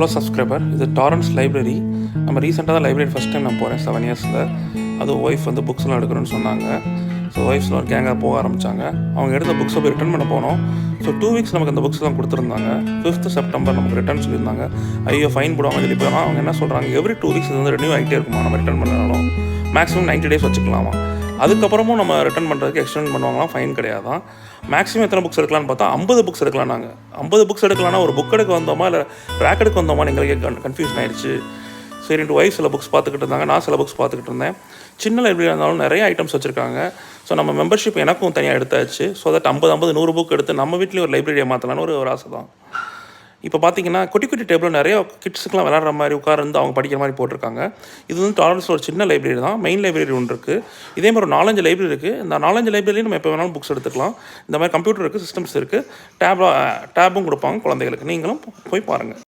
Hello subscriber இது டாரன்ஸ் library நம்ம ரீசெண்டாக தான் லைப்ரரி ஃபஸ்ட் டைம் நான் போகிறேன் செவன் இயர்ஸில் அதுவும் ஒய்ஃப் வந்து புக்ஸ்லாம் எடுக்கணும்னு சொன்னாங்க. ஸோ ஒய்ஃப்ஸில் ஒரு கேங்காக போக ஆரம்பித்தாங்க அவங்க எடுத்த புக்ஸை போய் ரிட்டர்ன் பண்ண போனோம். ஸோ டூ வீக்ஸ் நமக்கு அந்த புக்ஸ்லாம் கொடுத்துருந்தாங்க. ஃபிஃப்த் செப்டம்பர் நமக்கு ரிட்டர்ன் சொல்லியிருந்தாங்க. ஐயோ ஃபைன் போடுவாங்க சொல்லி போனால் அவங்க என்ன சொல்கிறாங்க எவ்ரி டூ வீக்ஸ் இது வந்து ரெனியூ ஆகிட்டே இருக்குமா? நம்ம ரிட்டர்ன் பண்ணாலும் மேக்ஸிமம் 90 டேஸ் வச்சுக்கலாமா? அதுக்கப்புறமும் நம்ம ரிட்டர்ன் பண்ணுறதுக்கு எக்ஸ்டெண்ட் பண்ணுவாங்களாம் ஃபைன் கிடையாதான். மேக்ஸிமம் எத்தனை புக்ஸ் எடுக்கலாம்னு பார்த்தா ஐம்பது புக்ஸ் எடுக்கலாம் நாங்கள் ஐம்பது புக்ஸ் எடுக்கலாம்னா ஒரு புக் எடுக்க வந்தோமா இல்லை ரேக் எடுக்க வந்தோமா எங்களுக்கு கன்ஃபியூஷன் ஆயிடுச்சு. ரெண்டு ஒய்ஃப் சில புக்ஸ் பார்த்துக்கிட்டு இருந்தாங்க நான் சில புக்ஸ் பார்த்துக்கிட்டு இருந்தேன். சின்ன லைப்ரரியாக இருந்தாலும் நிறைய ஐட்டம்ஸ் வச்சுருக்காங்க. ஸோ நம்ம மெம்பர்ஷிப் எனக்கும் தனியாக எடுத்தாச்சு. ஸோ தட் ஐம்பது ஐம்பது நூறு புக் எடுத்து நம்ம வீட்லேயும் ஒரு லைப்ரரியை மாற்றலான்னு ஒரு ஒரு ஆசை தான் இப்போ பார்த்தீங்கன்னா குட்டி குட்டி டேபிள் நிறைய கிட்ஸுக்கெலாம் விளாட்ற மாதிரி உட்கார்ந்து அவங்க படிக்கிற மாதிரி போட்டிருக்காங்க. இது வந்து டாலர்ஸில் ஒரு சின்ன லைப்ரரி தான். மெயின் லைப்ரரி ஒன்று இருக்குது இதே மாதிரி ஒரு நாலஞ்சு லைப்ரரி இருக்குது இந்த நாலஞ்சு லைப்ரரியும் நம்ம எப்போ வேணாலும் புக்ஸ் எடுத்துக்கலாம். இந்த மாதிரி கம்ப்யூட்டர் இருக்குது சிஸ்டம்ஸ் இருக்குது டேப் டேபும் கொடுப்பாங்க குழந்தைகளுக்கு. நீங்களும் போய் பாருங்கள்